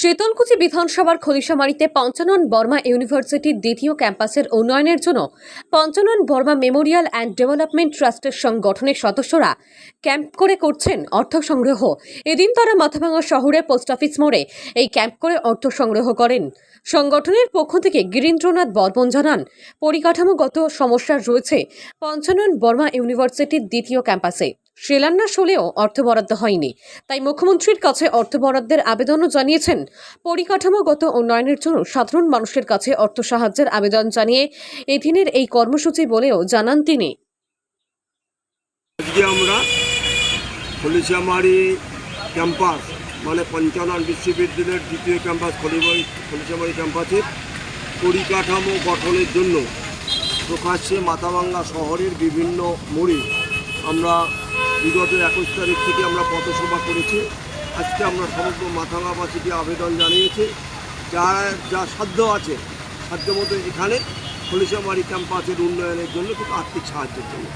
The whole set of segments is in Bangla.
শীতলকুচি বিধানসভার খলিশামারিতে পঞ্চানন বর্মা ইউনিভার্সিটির দ্বিতীয় ক্যাম্পাসের উন্নয়নের জন্য Panchanan Barma memorial and development ট্রাস্টের সংগঠনের সদস্যরা ক্যাম্প করে করছেন অর্থ সংগ্রহ। এদিন তারা মাথাভাঙা শহরে পোস্ট অফিস মোড়ে এই ক্যাম্প করে অর্থ সংগ্রহ করেন। সংগঠনের পক্ষ থেকে গিরীন্দ্রনাথ বর্মন জানান, পরিকাঠামোগত সমস্যা রয়েছে পঞ্চানন বর্মা ইউনিভার্সিটির দ্বিতীয় ক্যাম্পাসে। শিলান্যাস হলেও অর্থ বরাদ্দ হয়নি। তাই মুখ্যমন্ত্রীর কাছে অর্থ বরাদ্দের আবেদনও জানিয়েছেন। পরিকাঠামোগত উন্নয়নের জন্য সাধারণ মানুষের কাছে অর্থ সাহায্যের আবেদন জানিয়ে এদিনের এই কর্মসূচি বলেও জানান তিনি। আমরা মানে পঞ্চানন বিশ্ববিদ্যালয়ের দ্বিতীয় ক্যাম্পাস খলিশামারি ক্যাম্পাসের পরিকাঠামো গঠনের জন্য প্রকাশ্যে মাথাভাঙ্গা শহরের বিভিন্ন মোড়ে আমরা বিগত একুশ তারিখ থেকে আমরা পথসভা করেছি। আজকে আমরা সমগ্র মাথাভাঙ্গাবাসীকে আবেদন জানিয়েছি। যা যা সাধ্য আছে সাধ্য মতো এখানে খলিশামারি ক্যাম্পাসের উন্নয়নের জন্য কিছু আর্থিক সাহায্যের জন্য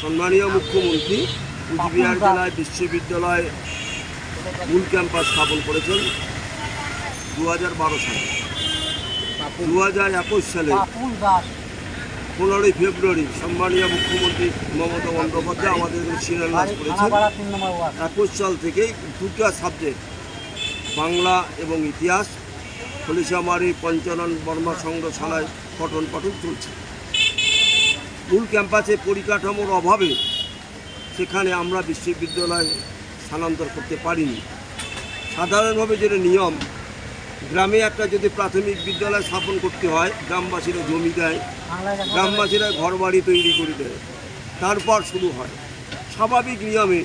সম্মানীয় মুখ্যমন্ত্রী কুচবিহার জেলায় বিশ্ববিদ্যালয় মূল ক্যাম্পাস স্থাপন করেছেন দু হাজার বারো সালে। দু হাজার একুশ সালে পনেরোই ফেব্রুয়ারি সম্মানীয় মুখ্যমন্ত্রী মমতা বন্দ্যোপাধ্যায় আমাদের শিলান্যাস করেছেন। একুশ সাল থেকেই দুটো সাবজেক্ট বাংলা এবং ইতিহাস খলিশামারি পঞ্চানন বর্মা সংগ্রহশালায় পঠন পাঠন চলছে। মূল ক্যাম্পাসে পরিকাঠামোর অভাবে সেখানে আমরা বিশ্ববিদ্যালয়ে স্থানান্তর করতে পারিনি। সাধারণভাবে যেটা নিয়ম গ্রামে একটা যদি প্রাথমিক বিদ্যালয় স্থাপন করতে হয় গ্রামবাসীরা জমি দেয় গ্রামবাসীরা ঘর বাড়ি তৈরি করে দেয়। তারপর শুরু হয়। স্বাভাবিক নিয়মে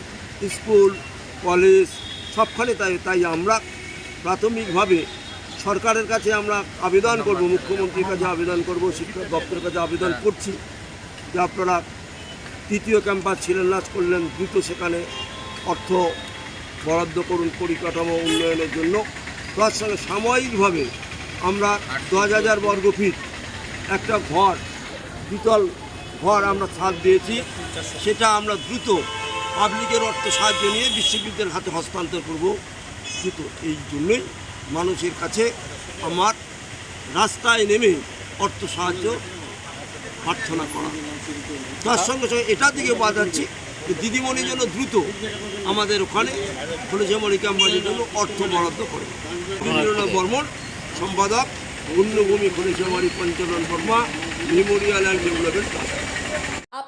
স্কুল, কলেজ, সবখানে তাই তাই আমরা প্রাথমিকভাবে সরকারের কাছে আমরা আবেদন করব, মুখ্যমন্ত্রীর কাছে আবেদন করব, শিক্ষা দপ্তরের কাছে আবেদন করছি যে আপনারা তৃতীয় ক্যাম্পাস শিলান্যাস করলেন, দ্রুত সেখানে অর্থ বরাদ্দ করুন পরিকাঠামো উন্নয়নের জন্য। তার সঙ্গে সাময়িকভাবে আমরা দশ হাজার বর্গ ফিট একটা ঘর দ্বিতল ঘর আমরা ছাদ দিয়েছি। সেটা আমরা দ্রুত পাবলিকের অর্থ সাহায্য নিয়ে বিশ্ববিদ্যালয়ের হাতে হস্তান্তর করব। দ্রুত এই জন্যই মানুষের কাছে আমার রাস্তায় নেমে অর্থ সাহায্য প্রার্থনা করা। তার সঙ্গে সঙ্গে এটা দিকে বাজাচ্ছি যে দিদিমণি যেন দ্রুত আমাদের ওখানে খলিশামণি ক্যাম্পাসের জন্য অর্থ বরাদ্দ করে। বর্মন, সম্পাদক। পুণ্যভূমি Khalishamari Panchanan Barma memorial and development.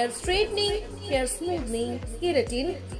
hair straightening hair smoothing keratin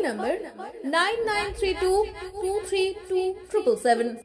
mobile number nine nine three two two three two triple seven.